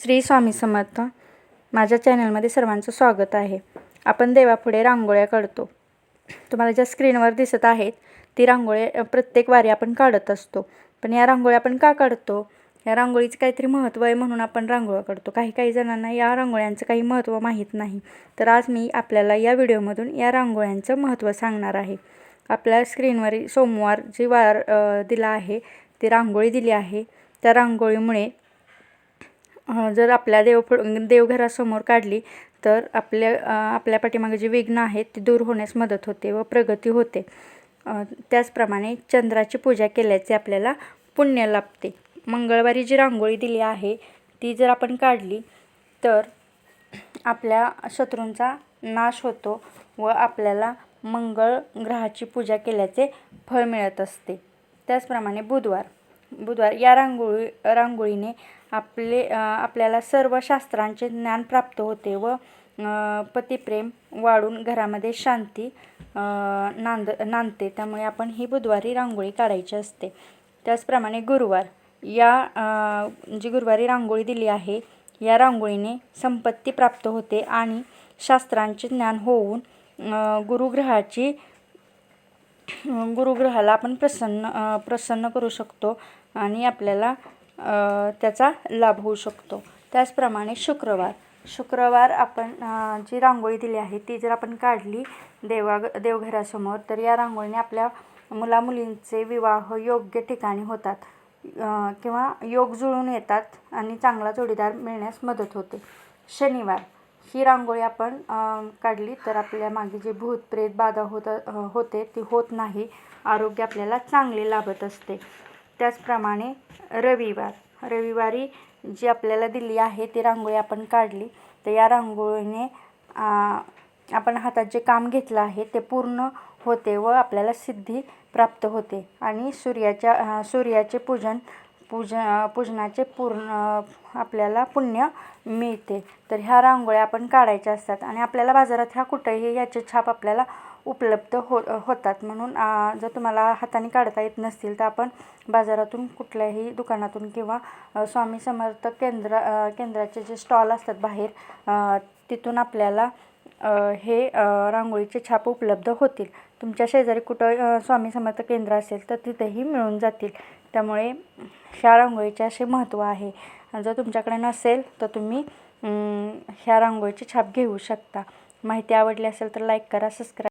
श्री स्वामी समर्थ. माझ्या चॅनलमध्ये सर्वांचं स्वागत आहे. आपण देवापुढे रांगोळ्या काढतो. तुम्हाला ज्या स्क्रीनवर दिसत आहेत ती रांगोळी प्रत्येक वारी आपण काढत असतो. पण या रांगोळ्या आपण का काढतो? या रांगोळीचं काहीतरी महत्त्व आहे म्हणून आपण रांगोळ्या काढतो. काही काही जणांना या रांगोळ्यांचं काही महत्त्व माहीत नाही. तर आज मी आपल्याला या व्हिडिओमधून या रांगोळ्यांचं महत्त्व सांगणार आहे. आपल्या स्क्रीनवर सोमवार जी वार दिला आहे ती रांगोळी दिली आहे. त्या रांगोळीमुळे जर आपल्या देवफळ देवघरासमोर काढली तर आपल्या आपल्या पाठीमागे जे विघ्न आहेत ती दूर होण्यास मदत होते व प्रगती होते. त्याचप्रमाणे चंद्राची पूजा केल्याचे आपल्याला पुण्य लाभते. मंगळवारी जी रांगोळी दिली आहे ती जर आपण काढली तर आपल्या शत्रूंचा नाश होतो व आपल्याला मंगळ ग्रहाची पूजा केल्याचे फळ मिळत असते. त्याचप्रमाणे बुधवार. बुधवार या रांगोळी रांगोळीने आपले आपल्याला सर्व शास्त्रांचे ज्ञान प्राप्त होते व पतिप्रेम वाढून घरामध्ये शांती नांद नांदते. त्यामुळे आपण ही बुधवारी रांगोळी काढायची असते. त्याचप्रमाणे गुरुवार या जी गुरुवारी रांगोळी दिली आहे या रांगोळीने संपत्ती प्राप्त होते आणि शास्त्रांचे ज्ञान होऊन गुरुग्रहाची गुरुग्रहाला आपण प्रसन्न प्रसन्न करू शकतो आणि आपल्याला त्याचा लाभ होऊ शकतो. त्याचप्रमाणे शुक्रवार. शुक्रवार आपण जी रांगोळी दिली आहे ती जर आपण काढली देवा देवघरासमोर तर या रांगोळीने आपल्या मुलामुलींचे विवाह योग्य ठिकाणी होतात. किंवा योग जुळून येतात आणि चांगला जोडीदार मिळण्यास मदत होते. शनिवार. ही रांगोळी आपण काढली तर आपल्या मागे जे भूत प्रेत बाधा होत होते ती होत नाही. आरोग्य आपल्याला चांगले लाभत असते. त्याचप्रमाणे रविवार रविवारी जी आपल्याला दिली आहे ती रांगोळी आपण काढली. तर या रांगोळीने आपण हातात जे काम घेतलं आहे ते पूर्ण होते व आपल्याला सिद्धी प्राप्त होते. आणि सूर्याच्या सूर्याचे पूजन पूज पूजनाचे पूर्ण आपल्याला पुण्य मिळते. तर ह्या रांगोळ्या आपण काढायच्या असतात आणि आपल्याला बाजारात ह्या कुठेही याचे छाप आपल्याला उपलब्ध हो होतात. म्हणून जर तुम्हाला हाताने काढता येत नसतील तर आपण बाजारातून कुठल्याही दुकानातून किंवा स्वामी समर्थ केंद्र केंद्राचे जे स्टॉल असतात बाहेर तिथून आपल्याला हे रांगोळीचे छाप उपलब्ध होतील. तुमच्या शेजारी कुठं स्वामी समर्थ केंद्र असेल तर तिथेही मिळून जातील. त्यामुळे ह्या रांगोळीचे असे महत्त्व आहे. जर तुमच्याकडे नसेल तर तुम्ही ह्या रांगोळीचे छाप घेऊ शकता. माहिती आवडली असेल तर लाईक करा सबस्क्राईब